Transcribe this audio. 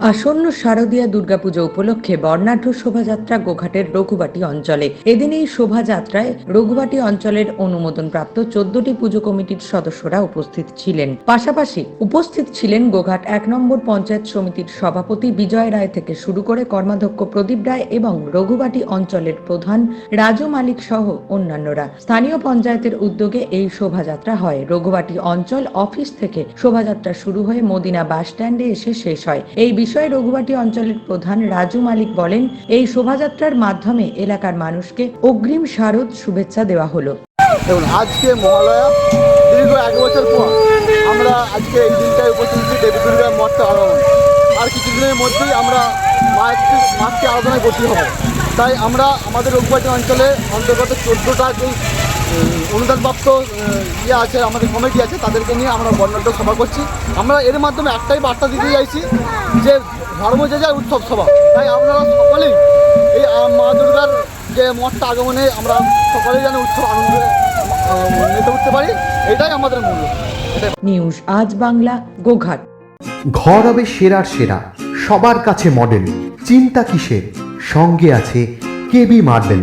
আসন্ন শারদীয়া দুর্গাপুজো উপলক্ষে বর্ণাঢ্য শোভাযাত্রা গোঘাটের রঘুবাটি অঞ্চলে। এদিন এই শোভাযাত্রায় রঘুবাটি অঞ্চলের অনুমোদনপ্রাপ্ত চোদ্দটি পুজো কমিটির সদস্যরা উপস্থিত ছিলেন। পাশাপাশি উপস্থিত ছিলেন গোঘাট এক নম্বর পঞ্চায়েত সমিতির সভাপতি বিজয় রায় থেকে শুরু করে কর্মাধ্যক্ষ প্রদীপ রায় এবং রঘুবাটি অঞ্চলের প্রধান রাজু মালিক সহ অন্যান্যরা। স্থানীয় পঞ্চায়েতের উদ্যোগে এই শোভাযাত্রা হয়। রঘুবাটি অঞ্চল অফিস থেকে শোভাযাত্রা শুরু হয়ে মদিনা বাস স্ট্যান্ডে এসে শেষ হয়। এই বিষয়ে রঘুবাটি অঞ্চলের প্রধান রাজু মালিক বলেন, এই শোভাযাত্রার মাধ্যমে এলাকার মানুষকে অগ্রিম শারদ শুভেচ্ছা দেওয়া হলো। দেখুন, আজকে মহালয়া, দীর্ঘ এক বছর পর আমরা আজকে এই দিনটায় উপস্থিত হচ্ছি দেবী দুর্গার মঠটা আগমন আর কিছুদিনের মধ্যেই আমরা মায়ের মাকে আরাধনায় করতে হবে। তাই আমরা আমাদের রঘুবাটি অঞ্চলে অন্তর্গত চোদ্দোটা যে অনুদানপ্রাপ্ত ইয়ে আছে আমাদের কমিটি আছে তাদেরকে নিয়ে আমরা বর্ণাঢ্য সভা করছি। আমরা এর মাধ্যমে একটাই বার্তা দিতে চাইছি যে ধর্ম যে যায় উৎসব সভা তাই আপনারা সকলেই এই মা দুর্গার যে মঠটা আগমনে আমরা সকলেই যেন উৎসব আনন্দে মেতে উঠতে পারি এটাই আমাদের মূল্য নিউজ আজ বাংলা গোঘাট। ঘর হবে সেরার সেরা সবার কাছে মডেল চিন্তা কিসের? সঙ্গে আছে কেবি মার্বেল।